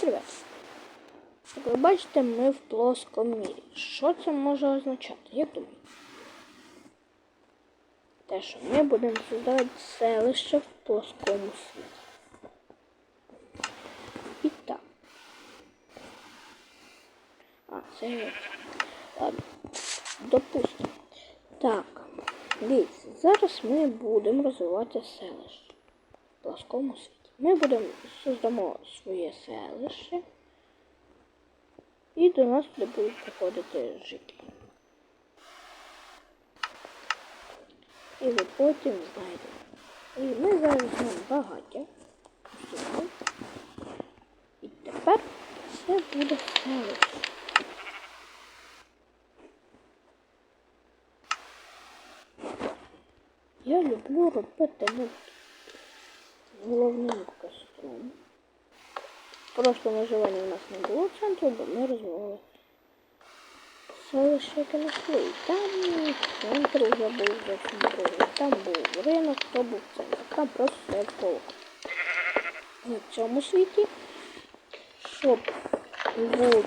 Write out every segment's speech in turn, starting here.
привіт! Як ви бачите, ми в плоскому мірі. Що це може означати? Як думаєте? Те, що ми будемо создавати селище в плоскому світі. І так. А, це. Ладно. Допустимо. Так. Дивіться, зараз ми будемо розвивати селище в плоскому світі. Ми будемо создамо своє селище. І до нас туди будуть приходити жителі. І ви потім знайдете. І ми зараз багаття. Всього. І тепер це буде селище. Я люблю робити ну, костром. Просто виживання в нас не було центру, бо ми розвивали селище яке знайшли. Там центр вже був зовсім другий. Там був ринок, то був центр. Там просто стоять полок. В цьому світі, щоб в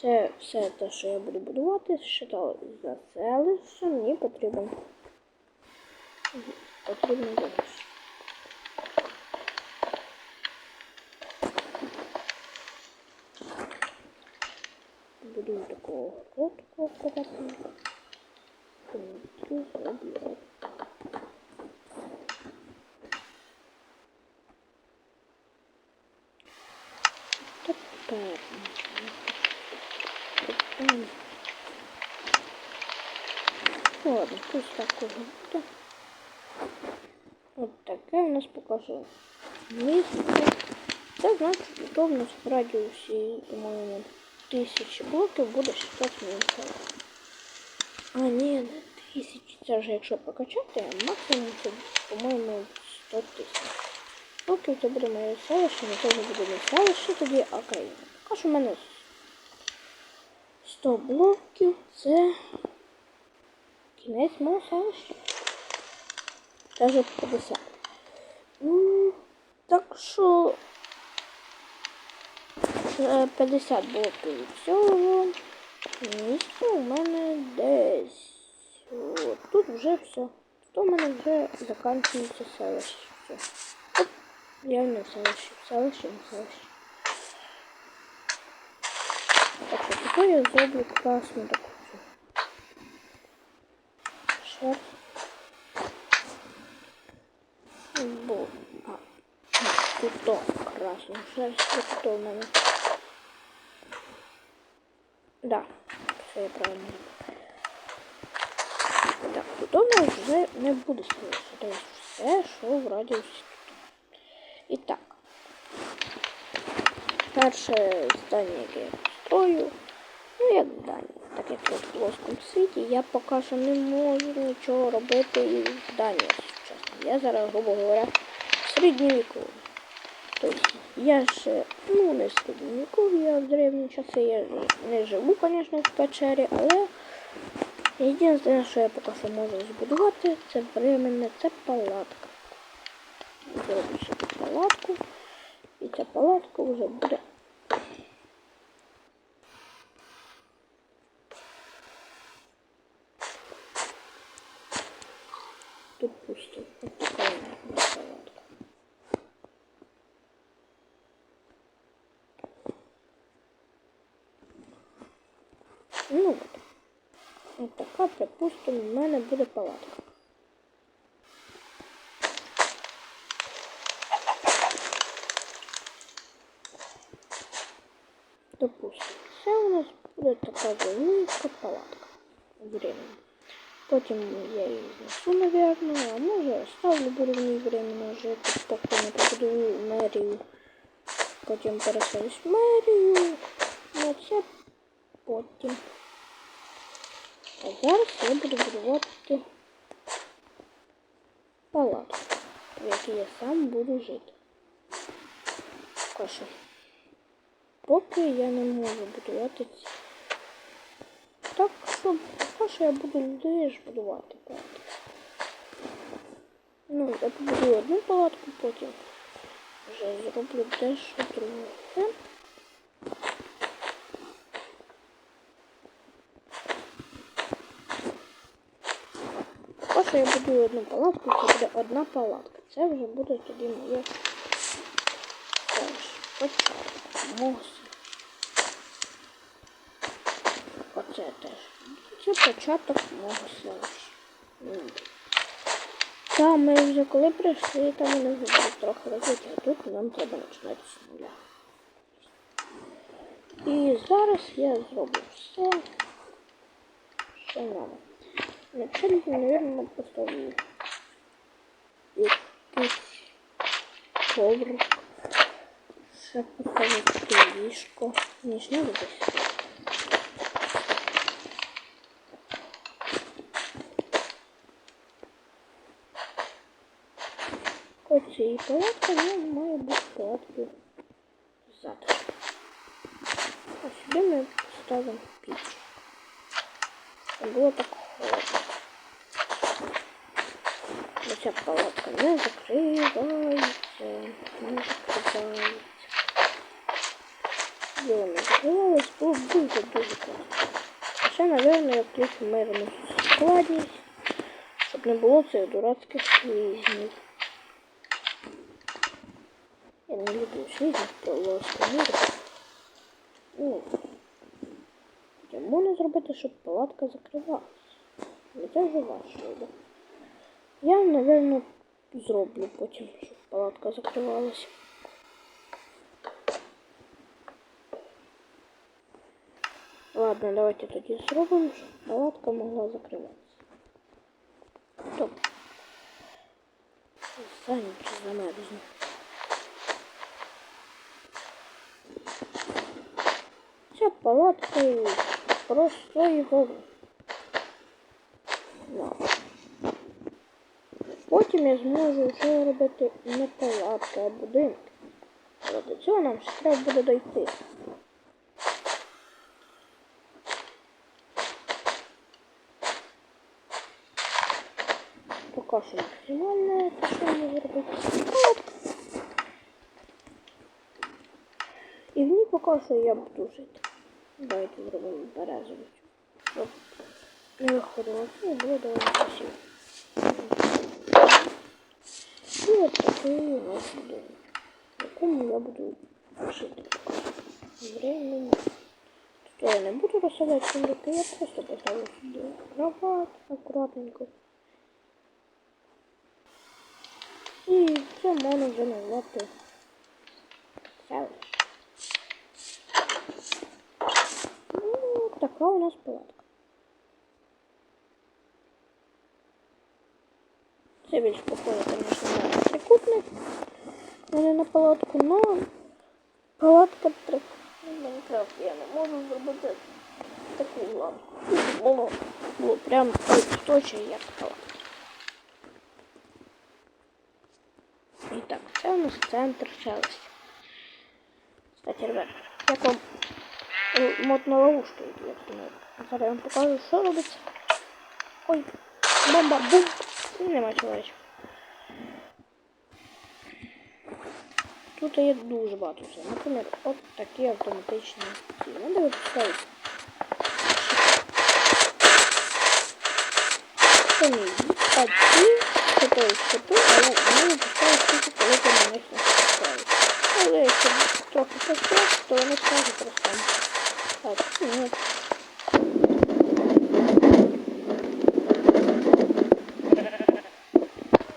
це все те, що я буду будувати, що за селище, мені потрібен потрібно залишити. Буду такого короткого коротенького. Тут зроблю. Тепер. Тепер. Ну ладно, пусть так уже буде. От таке у нас покаже місце. Це значить, що в радіусі, по-моєму, тисячі блоків буде 600 мінусів. А, ні, не тисячі. Це вже якщо прокачати, максимум це, по-моєму, 100 тисяч. Блоків це буде моє селище, не теж буде не селище тоді, а країна. Поки що в мене 100 блоків це кінець мого селища. Даже 50. Ну, так що е, 50 блоків від цього місця у мене десь. От, тут вже все. Тут у мене вже закінчується селище. Оп, я не в селищі. Селище, не селище. Так що тепер я зроблю класну таку шерсть. Бо, а, тут то красну шерсть, тут в мене. Да, все я правильно. Так, тут у нас вже не буде селище. Тобто все, що в радіусі тут. І так. Перше здання, яке я строю, ну як здання, так як тут в плоскому світі, я поки що не можу нічого робити із здання. Я зараз, грубо говоря, середньовіковий. Тобто я ще, ну не середньовіковий, я в древні часи я не живу, звісно, в печері, але єдине, що я поки що можу збудувати, це временне, це палатка. Зроблю собі палатку. І ця палатка вже буде. Тут пусто. Ось припустимо, в мене буде палатка. Допустим, це у нас буде така велика палатка. Временно. Потім я її знесу, наверное, а може оставлю буду в ній временно жити, поки не побудую мерію. Потім переселюсь в мерію. Ну це потім. Зараз я буду будувати палатку, в якій я сам буду жити. Каша. Поки я не можу будувати ці. Так що, поки я буду людей будувати, правда. Ну, я побудую одну палатку, потім вже зроблю дещо друге. Поки я будую одну палатку, це буде одна палатка. Це вже буде тоді моє села. Оце теж. Це початок мого селища. Та ми вже коли прийшли, там вони вже трохи розвиті, а тут нам треба починати з нуля. І зараз я зроблю все. Що нам. Вначалі, наверное, поставлю якийсь коврик. Ще поставити ліжко. Ніж не десь. Оці і палатка ну, має бути палаткою ззаду. А сюди ми ставимо піч. Щоб було так Ця палатка не закривається, не закривається. Його не закривалось, було б дуже дуже класно. Ще, напевно, я включу мирну складність, щоб не було цих дурацьких слизнів. Я не люблю слизнів, то ласка миру. Ну, можна зробити, щоб палатка закривалась. Але це вже вибір. Я, напевно, зроблю потім, щоб палатка закривалась. Ладно, давайте тоді зробимо, щоб палатка могла закриватися. Стоп. За ніч замерзну. Ця палатка із простої гори. Я зможу робити не палатки, а будинки. Але до цього нам ще треба буде дойти. Поки що максимально те, що я можу робити. Палатка. І в ній поки що я буду жити. Давайте зробимо березову. Щоб не виходило, це було доволі красиво. І от такий у нас будинок, в якому я буду жити. Временно. Тут я не буду розсадати сундуки, я просто поставлю сюди кровать акуратненько. І це можна вже назвати селище. Ну, така у нас палатка. Це більш похоже, звісно, на трикутник, а не на палатку, но палатка трик. В Майнкрафт я не можу зробити таку лавку. Було, було прям точно як палатка. І так, це у нас центр селища. Кстати, ребят, як вам е, мотна ловушка, як думаю. Зараз я вам покажу, що робиться. Ой, бомба, бум! І нема чоловічка. Тут є дуже багато всього. Наприклад, от такі автоматичні ці. Надо. Це не такі, той щепи, але вони випускають тільки коли ти на них не випускаєш. Але якщо трохи постріляти, то вони скажуть ростемо. Так, ну,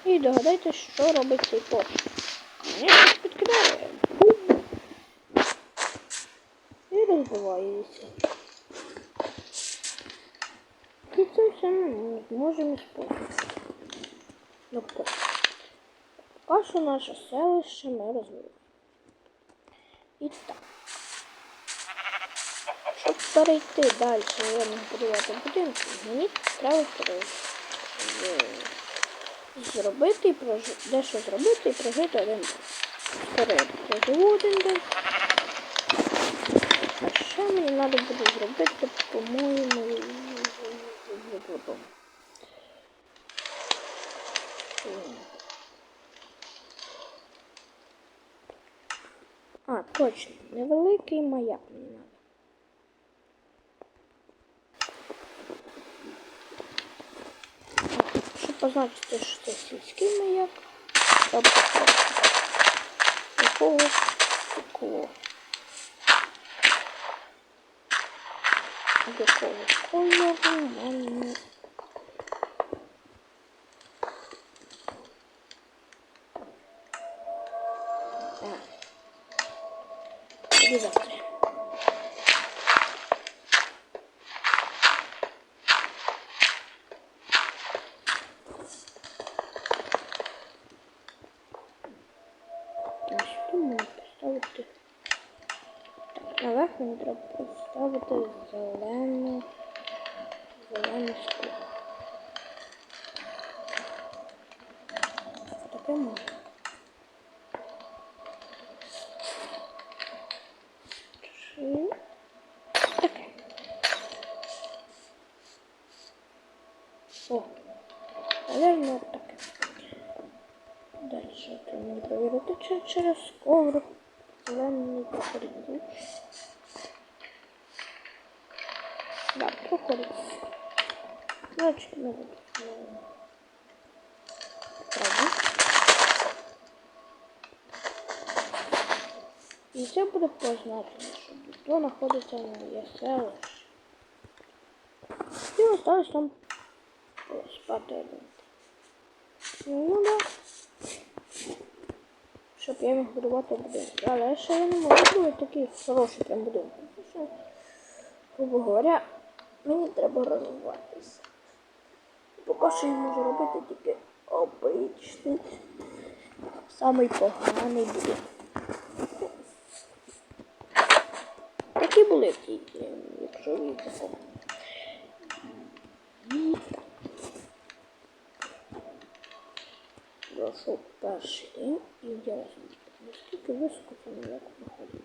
І догадайтесь, що робить цей пост. І розбивається. І це все ми зможемо спробувати. Ну, поки. Поки що наше селище ми розвиваємо. І так. Щоб перейти далі, наверное, будувати будинки, мені треба зробити і прожити, дещо зробити і прожити один день. Вперед проживу один день мені треба буде зробити, по-моєму, воду. А, точно, невеликий маяк мені треба. Що позначити, що це сільський маяк? Тобто, якого такого. で、こう、こんな風になり。Наверх мені треба поставити зелену, зелене скло. Таке можна. Три. Таке. О, наверное, таке. Дальше треба чи через І це буде позначено, що тут знаходиться моє селище. І осталось там спати. Ну да. Щоб я міг будувати будинок. Але ще я не можу будувати такий хороший прям будинок. Грубо говоря, мені треба розвиватися. Поки що я можу робити тільки обичний, самий поганий будинок. Е, якщо запомните. І Пройшов перший день і інтересно, наскільки високо це ніяк виходить.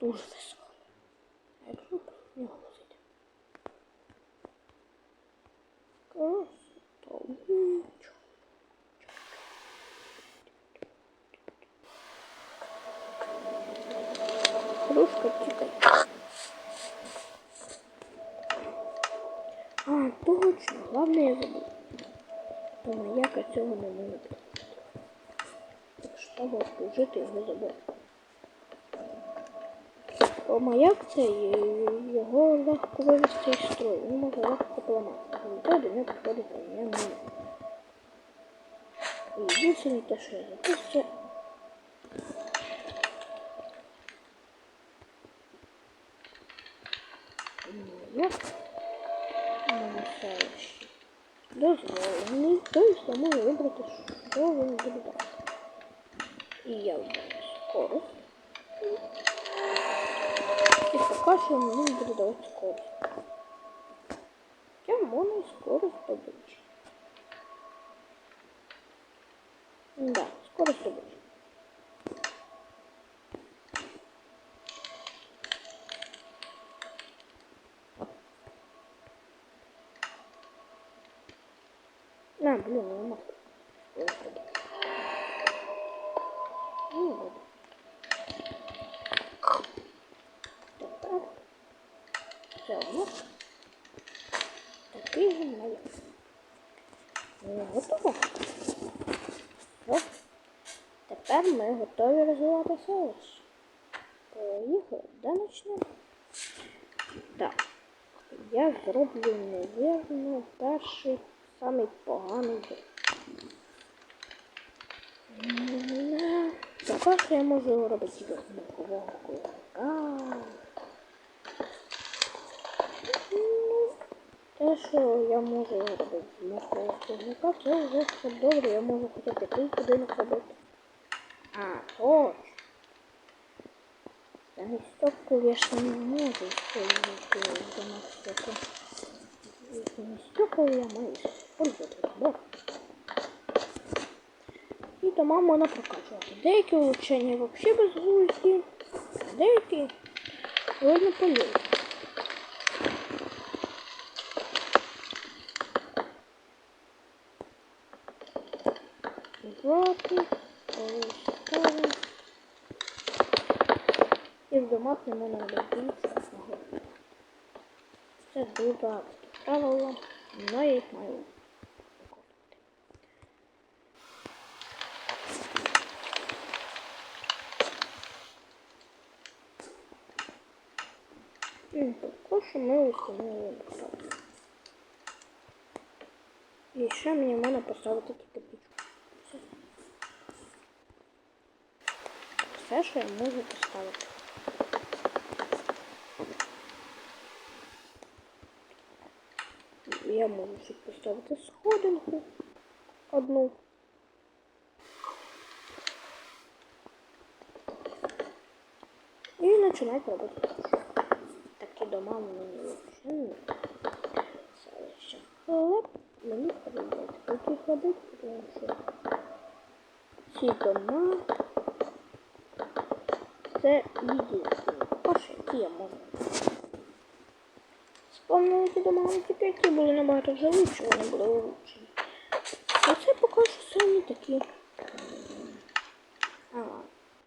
Дуже високо. А якщо нього возити? Красота. Нічого. Кружка тікай. А, точно, главное я забыл. Маяка цього не може бути. Так що треба служити його забор. Бо маяк цей, його легко вивести із строю, він може легко поламати. Це до нього підходить я не І єдине те, що я забув, Дозволений, тобто може вибрати, що він буде дати. І я вибираю скорость. І поки що мені буде давати скорость. Я можна і скорость добичі. Да, скорость добичі. На, блин, не могу. Господи. Не буду. Тепер все одно такий же малюк. Не готово. Тепер ми готові розвивати селище. Поїхали, де почнемо? Так. Я зроблю, навірно, перший самий поганий. Поки я можу робити тільки смакового кулака. Те, що я можу робити з моркового кулака, це вже все добре, я можу хоча б якийсь будинок робити. А, точно. Та не стопку я ж не можу использовать за настолько. Если не стекол, я могу использовать забор. І дома можна прокачувати. Деякі улучшення взагалі безглузді, деякі довольно полезні. Жовтий, ставимо. І в домах робити нічого. Це дуже багато правило, але я їх маю виконувати. М, Також ми установили правило. І ще мені можна поставити тільки пічку. Все. Що я можу поставити. Я можу ще поставити сходинку одну. І починати робити. Такі дома мені взагалі не селище. Але мені подобається такі ходити, тому що ці дома це єдині які я можу. Спомнили ті дома, але тільки які були набагато вже лучше, вони були улучшені. А це поки що самі такі. А,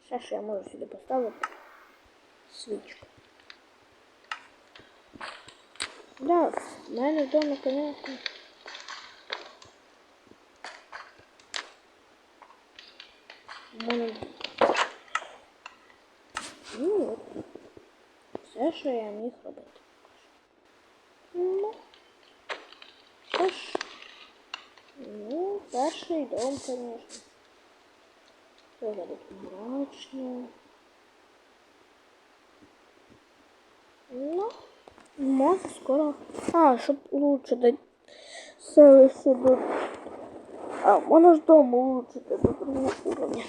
ще що я можу сюди поставити свічку. Да, в мене вдома, конечно. мене... Ну от. Все, що я міг робити. Ну, що. Ну, перший дом, конечно. Виглядить мрачно. Ну, може скоро. А, щоб улучшити селище до... А, можна ж дом улучшити до другого уровня.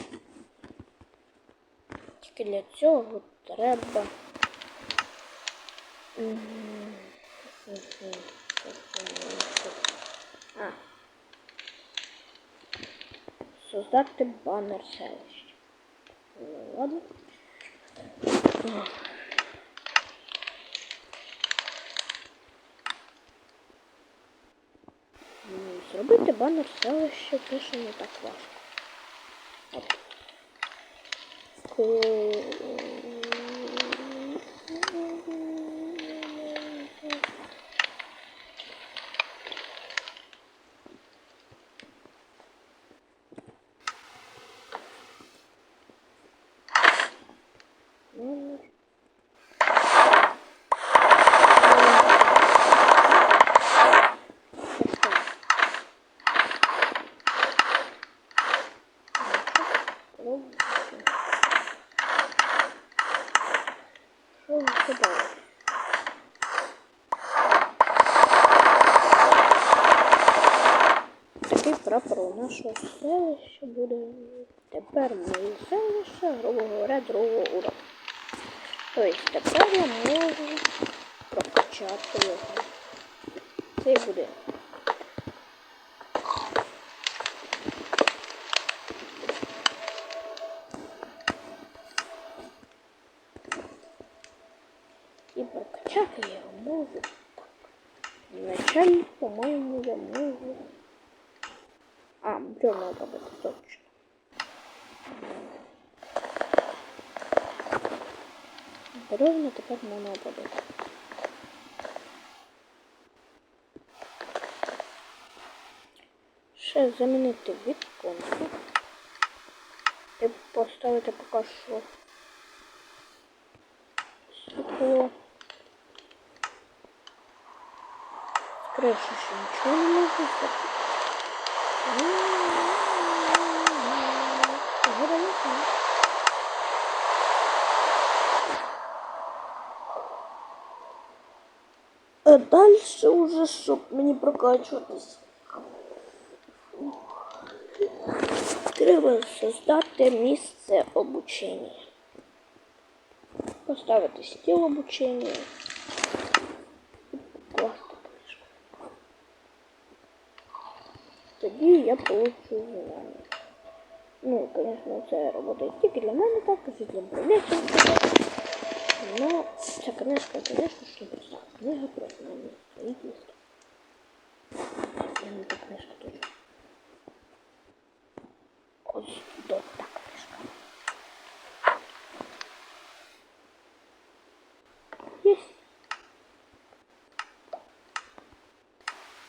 Тільки для цього треба... Мгм. А. Создати банер селища. Ну, ладно. Зробити банер селища це не так важко. Оп. У нашого селища буде тепер моє селище, грубо говоря, другого уровня. Тобто тепер я можу прокачати його. Цей буде. І прокачати я його можу. Вначале, по-моєму, я можу. А, бревна робити точно. Бревна тепер можна робити. Ще замінити віконку. І поставити поки що світло. Криші ще нічого не можна А дальше уже, щоб мені прокачуватись. Треба создати місце обучення. Поставити стіл обучення. І покласти книжку. Тоді я получу знання. Ну, звісно, це робота тільки для мене так, і для управляючих. Но Хотя, конечно, конечно, что просто книга просто на ней стоит есть. Я не так книжка тоже. Ось, да, так книжка. Есть.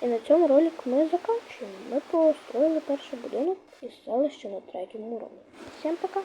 И на цьому ролик ми закінчуємо. Ми построїли перший будинок із селища на третьому уровні. Всім пока!